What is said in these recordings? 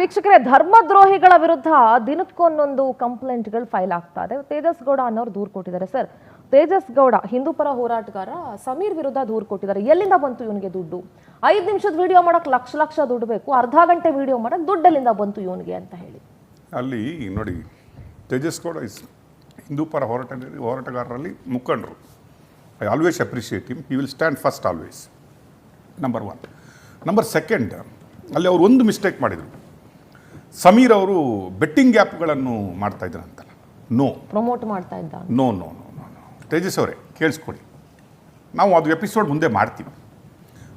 ವೀಕ್ಷಕರೇ, ಧರ್ಮದ್ರೋಹಿಗಳ ವಿರುದ್ಧ ದಿನಕ್ಕೊಂದೊಂದು ಕಂಪ್ಲೇಂಟ್ಗಳು ಫೈಲ್ ಆಗ್ತಾ ಇದೆ. ತೇಜಸ್ ಗೌಡ ಅನ್ನೋರು ದೂರು ಕೊಟ್ಟಿದ್ದಾರೆ ಸರ್. ತೇಜಸ್ ಗೌಡ, ಹಿಂದೂ ಹೋರಾಟಗಾರ, ಸಮೀರ್ ವಿರುದ್ಧ ದೂರು ಕೊಟ್ಟಿದ್ದಾರೆ. ಎಲ್ಲಿಂದ ಬಂತು ಇವನಿಗೆ ದುಡ್ಡು? ಐದು ನಿಮಿಷದ ವಿಡಿಯೋ ಮಾಡೋಕೆ ಲಕ್ಷ ಲಕ್ಷ ದುಡ್ಡು ಬೇಕು. ಅರ್ಧ ಗಂಟೆ ವಿಡಿಯೋ ಮಾಡಕ್ ದುಡ್ಡೆಲ್ಲಿಂದ ಬಂತು ಇವನಿಗೆ ಅಂತ ಹೇಳಿ. ಅಲ್ಲಿ ನೋಡಿ, ತೇಜಸ್ ಗೌಡ ಇಸ್ ಹಿಂದೂ ಪರ ಹೋರಾಟ, ಹೋರಾಟಗಾರರಲ್ಲಿ ಮುಖಂಡರು. I always appreciate him he will stand first always number one number second ಅಲ್ಲಿ ಅವರು ಒಂದು ಮಿಸ್ಟೇಕ್ ಮಾಡಿದರು. ಸಮೀರ್ ಅವರು ಬೆಟ್ಟಿಂಗ್ ಆ್ಯಪ್ಗಳನ್ನು ಮಾಡ್ತಾ ಇದ್ದಾರಂತಲ್ಲ. ನೋ ಪ್ರಮೋಟ್ ಮಾಡ್ತಾ ಇದ್ದ no no no no no Tejas ಅವರೇ ಕೇಳಿಸ್ಕೊಳ್ಳಿ. ನಾವು ಅದು ಎಪಿಸೋಡ್ ಮುಂದೆ ಮಾಡ್ತೀವಿ.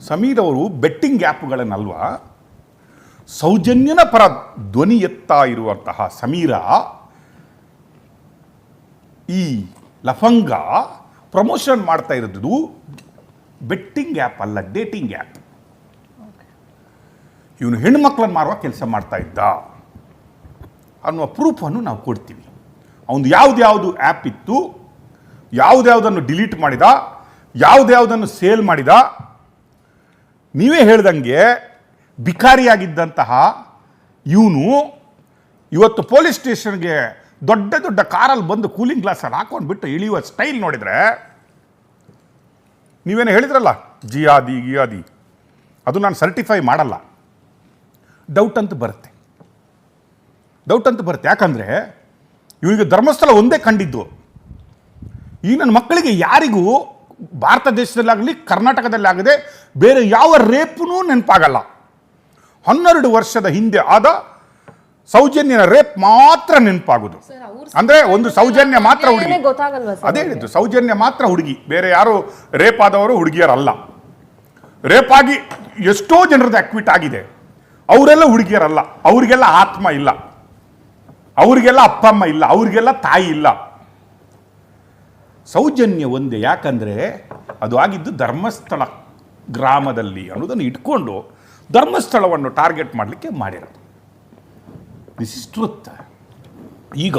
ಸಮೀರ್ ಅವರು ಬೆಟ್ಟಿಂಗ್ ಆ್ಯಪ್ಗಳನ್ನಲ್ವಾ ಸೌಜನ್ಯನ ಪರ ಧ್ವನಿ ಎತ್ತಾ ಇರುವಂತಹ ಸಮೀರ ಈ ಲಫಂಗ ಪ್ರಮೋಷನ್ ಮಾಡ್ತಾ ಇರೋದು ಬೆಟ್ಟಿಂಗ್ ಆ್ಯಪ್ ಅಲ್ಲ ಡೇಟಿಂಗ್ ಆ್ಯಪ್ ಇವನು ಹೆಣ್ಮಕ್ಳನ್ನು ಮಾರುವ ಕೆಲಸ ಮಾಡ್ತಾ ಇದ್ದ ಅನ್ನುವ ಪ್ರೂಫನ್ನು ನಾವು ಕೊಡ್ತೀವಿ. ಅವನು ಯಾವುದ್ಯಾವುದು ಆ್ಯಪ್ ಇತ್ತು, ಯಾವುದ್ಯಾವುದನ್ನು ಡಿಲೀಟ್ ಮಾಡಿದ, ಯಾವುದ್ಯಾವುದನ್ನು ಸೇಲ್ ಮಾಡಿದ, ನೀವೇ ಹೇಳ್ದಂಗೆ ಬಿಕಾರಿಯಾಗಿದ್ದಂತಹ ಇವನು ಇವತ್ತು ಪೊಲೀಸ್ ಸ್ಟೇಷನ್ಗೆ ದೊಡ್ಡ ದೊಡ್ಡ ಕಾರಲ್ಲಿ ಬಂದು ಕೂಲಿಂಗ್ ಗ್ಲಾಸಲ್ಲಿ ಹಾಕೊಂಡು ಬಿಟ್ಟು ಇಳಿಯುವ ಸ್ಟೈಲ್ ನೋಡಿದರೆ, ನೀವೇನು ಹೇಳಿದ್ರಲ್ಲ ಜಿಯಾದಿ ಗಿಯಾದಿ ಅದು ನಾನು ಸರ್ಟಿಫೈ ಮಾಡಲ್ಲ. ಡೌಟ್ ಅಂತ ಬರುತ್ತೆ. ಡೌಟ್ ಅಂತ ಬರುತ್ತೆ. ಯಾಕಂದರೆ ಇವರಿಗೆ ಧರ್ಮಸ್ಥಳ ಒಂದೇ ಕಂಡಿದ್ದು. ಈ ನನ್ನ ಮಕ್ಕಳಿಗೆ ಯಾರಿಗೂ ಭಾರತ ದೇಶದಲ್ಲಾಗಲಿ ಕರ್ನಾಟಕದಲ್ಲಾಗದೆ ಬೇರೆ ಯಾವ ರೇಪೂ ನೆನಪಾಗಲ್ಲ. ಹನ್ನೆರಡು ವರ್ಷದ ಹಿಂದೆ ಆದ ಸೌಜನ್ಯನ ರೇಪ್ ಮಾತ್ರ ನೆನಪಾಗೋದು. ಅಂದ್ರೆ ಒಂದು ಸೌಜನ್ಯ ಮಾತ್ರ ಹುಡುಗಿ. ಅದೇ ಹೇಳಿದ್ದು ಸೌಜನ್ಯ ಮಾತ್ರ ಹುಡುಗಿ. ಬೇರೆ ಯಾರು ರೇಪ್ ಆದವರು ಹುಡುಗಿಯರಲ್ಲ. ರೇಪ್ ಆಗಿ ಎಷ್ಟೋ ಜನರದ್ದು ಅಕ್ವಿಟ್ ಆಗಿದೆ. ಅವರೆಲ್ಲ ಹುಡುಗಿಯರಲ್ಲ, ಅವ್ರಿಗೆಲ್ಲ ಆತ್ಮ ಇಲ್ಲ. ಅವ್ರಿಗೆಲ್ಲ ಅಪ್ಪ ಅಮ್ಮ ಇಲ್ಲ, ಅವರಿಗೆಲ್ಲ ತಾಯಿ ಇಲ್ಲ. ಸೌಜನ್ಯ ಒಂದೇ, ಯಾಕಂದರೆ ಅದು ಆಗಿದ್ದು ಧರ್ಮಸ್ಥಳ ಗ್ರಾಮದಲ್ಲಿ ಅನ್ನೋದನ್ನು ಇಟ್ಕೊಂಡು ಧರ್ಮಸ್ಥಳವನ್ನು ಟಾರ್ಗೆಟ್ ಮಾಡಲಿಕ್ಕೆ ಮಾಡಿರೋದು. ದಿಸ್ ಇಸ್ ಟ್ರುತ್ ಈಗ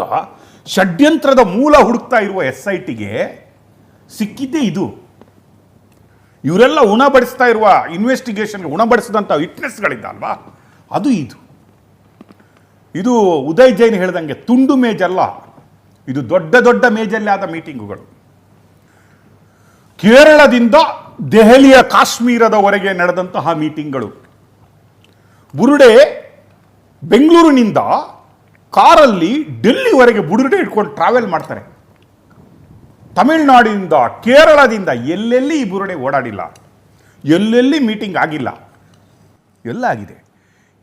ಷಡ್ಯಂತ್ರದ ಮೂಲ ಹುಡುಕ್ತಾ ಇರುವ ಎಸ್ ಐ ಟಿಗೆ ಸಿಕ್ಕಿದ್ದೇ ಇದು. ಇವರೆಲ್ಲ ಉಣಬಡಿಸ್ತಾ ಇರುವ ಇನ್ವೆಸ್ಟಿಗೇಷನ್ಗೆ ಉಣಬಡಿಸಿದಂಥ ವಿಟ್ನೆಸ್ಗಳಿದ್ದ ಅಲ್ವಾ ಅದು ಇದು. ಇದು ಉದಯ್ ಜೈನ್ ಹೇಳ್ದಂಗೆ ತುಂಡು ಮೇಜಲ್ಲ. ಇದು ದೊಡ್ಡ ದೊಡ್ಡ ಮೇಜಲ್ಲಿ ಆದ ಮೀಟಿಂಗುಗಳು. ಕೇರಳದಿಂದ ದೆಹಲಿಯ ಕಾಶ್ಮೀರದವರೆಗೆ ನಡೆದಂತಹ ಮೀಟಿಂಗ್ಗಳು. ಬುರುಡೆ ಬೆಂಗಳೂರಿನಿಂದ ಕಾರಲ್ಲಿ ಡೆಲ್ಲಿವರೆಗೆ ಬುರುಡೆ ಇಟ್ಕೊಂಡು ಟ್ರಾವೆಲ್ ಮಾಡ್ತಾರೆ. ತಮಿಳುನಾಡಿನಿಂದ ಕೇರಳದಿಂದ ಎಲ್ಲೆಲ್ಲಿ ಈ ಬುರುಡೆ ಓಡಾಡಿಲ್ಲ, ಎಲ್ಲೆಲ್ಲಿ ಮೀಟಿಂಗ್ ಆಗಿಲ್ಲ, ಎಲ್ಲ ಆಗಿದೆ.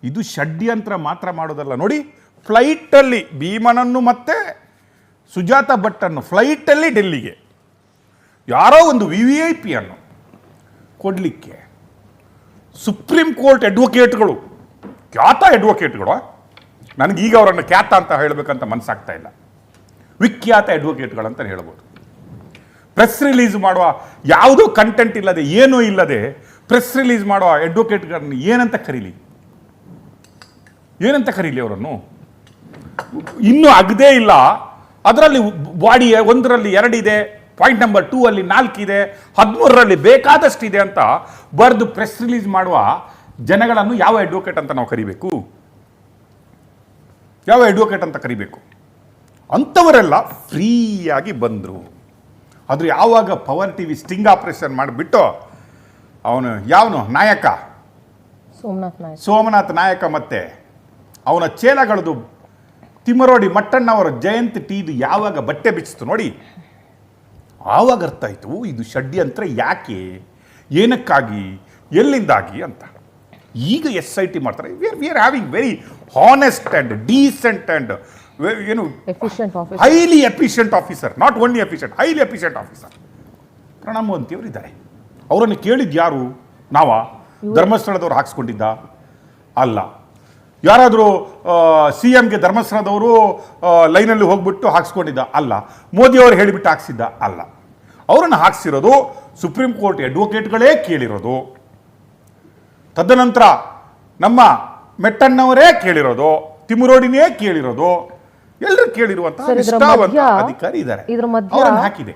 ಇದು ಷಡ್ಯಂತ್ರ ಮಾತ್ರ ಮಾಡೋದಲ್ಲ. ನೋಡಿ, ಫ್ಲೈಟಲ್ಲಿ ಭೀಮನನ್ನು ಮತ್ತೆ ಸುಜಾತ ಭಟ್ಟನ್ನು ಫ್ಲೈಟಲ್ಲಿ ಡೆಲ್ಲಿಗೆ. ಯಾರೋ ಒಂದು ವಿ ವಿ ಐ ಪಿಯನ್ನು ಕೊಡಲಿಕ್ಕೆ ಸುಪ್ರೀಂ ಕೋರ್ಟ್ ಅಡ್ವೊಕೇಟ್ಗಳು, ಖ್ಯಾತ ಅಡ್ವೊಕೇಟ್ಗಳು ನನಗೆ ಈಗ ಅವರನ್ನು ಖ್ಯಾತ ಅಂತ ಹೇಳಬೇಕಂತ ಮನಸ್ಸಾಗ್ತಾ ಇಲ್ಲ. ವಿಖ್ಯಾತ ಅಡ್ವೊಕೇಟ್ಗಳಂತ ಹೇಳ್ಬೋದು. ಪ್ರೆಸ್ ರಿಲೀಸ್ ಮಾಡುವ ಯಾವುದೋ ಕಂಟೆಂಟ್ ಇಲ್ಲದೆ, ಏನೂ ಇಲ್ಲದೆ ಪ್ರೆಸ್ ರಿಲೀಸ್ ಮಾಡುವ ಅಡ್ವೊಕೇಟ್ಗಳನ್ನು ಏನಂತ ಕರೀಲಿ? ಏನಂತ ಕರೀಲಿ ಅವರನ್ನು? ಇನ್ನೂ ಆಗದೇ ಇಲ್ಲ. ಅದರಲ್ಲಿ ಬಾಡಿ ಒಂದರಲ್ಲಿ ಎರಡಿದೆ ಪಾಯಿಂಟ್ ನಂಬರ್ ಟೂ ಅಲ್ಲಿ ನಾಲ್ಕಿದೆ ಹದಿಮೂರರಲ್ಲಿ ಬೇಕಾದಷ್ಟಿದೆ ಅಂತ ಬರೆದು ಪ್ರೆಸ್ ರಿಲೀಸ್ ಮಾಡುವ ಜನಗಳನ್ನು ಯಾವ ಅಡ್ವೊಕೇಟ್ ಅಂತ ನಾವು ಕರಿಬೇಕು? ಯಾವ ಅಡ್ವೊಕೇಟ್ ಅಂತ ಕರಿಬೇಕು? ಅಂಥವರೆಲ್ಲ ಫ್ರೀಯಾಗಿ ಬಂದರು. ಆದರೂ ಯಾವಾಗ power T V sting operation ಮಾಡಿಬಿಟ್ಟು ಅವನು ಯಾವನು? ನಾಯಕ? ಸೋಮನಾಥ್ ನಾಯಕ. ಸೋಮನಾಥ್ ನಾಯಕ ಮತ್ತೆ? ಅವನ ಚೇಲಗಳದು ತಿಮ್ಮರೋಡಿ ಮಟ್ಟಣ್ಣವರ ಜಯಂತಿ ಟೀದು ಯಾವಾಗ ಬಟ್ಟೆ ಬಿಚ್ಚಿತು ನೋಡಿ. ಆವಾಗ ಅರ್ಥ ಆಯಿತು ಇದು ಷಡ್ಯಂತ್ರ ಯಾಕೆ? ಏನಕ್ಕಾಗಿ? ಎಲ್ಲಿಂದಾಗಿ ಅಂತ. ಈಗ ಎಸ್ ಐ ಟಿ ಮಾಡ್ತಾರೆ. We are we are having very honest and decent and ಏನು highly efficient officer not only efficient highly efficient officer ಪ್ರಣಾಮವಂತಿಯವರು ಇದ್ದಾರೆ ಅವರನ್ನು ಕೇಳಿದ್ಯಾರು ನಾವ. ಧರ್ಮಸ್ಥಳದವ್ರು ಹಾಕ್ಸ್ಕೊಂಡಿದ್ದ? ಅಲ್ಲ. ಯಾರಾದರೂ ಸಿ ಎಮ್ಗೆ ಧರ್ಮಸ್ಥಳದವರು ಲೈನಲ್ಲಿ ಹೋಗ್ಬಿಟ್ಟು ಹಾಕ್ಸ್ಕೊಂಡಿದ್ದ ಅಲ್ಲ. ಮೋದಿಯವರು ಹೇಳಿಬಿಟ್ಟು ಹಾಕ್ಸಿದ್ದ ಅಲ್ಲ. ಅವರನ್ನು ಹಾಕ್ಸಿರೋದು ಸುಪ್ರೀಂ ಕೋರ್ಟ್ ಅಡ್ವೊಕೇಟ್ಗಳೇ ಕೇಳಿರೋದು. ತದನಂತರ ನಮ್ಮ ಮೆಟ್ಟಣ್ಣವರೇ ಕೇಳಿರೋದು ತಿಮ್ಮರೋಡಿನೇ ಕೇಳಿರೋದು. ಎಲ್ಲರೂ ಕೇಳಿರುವಂತಹ ಅಧಿಕಾರಿ ಇದ್ದಾರೆ. ಹಾಕಿದೆ.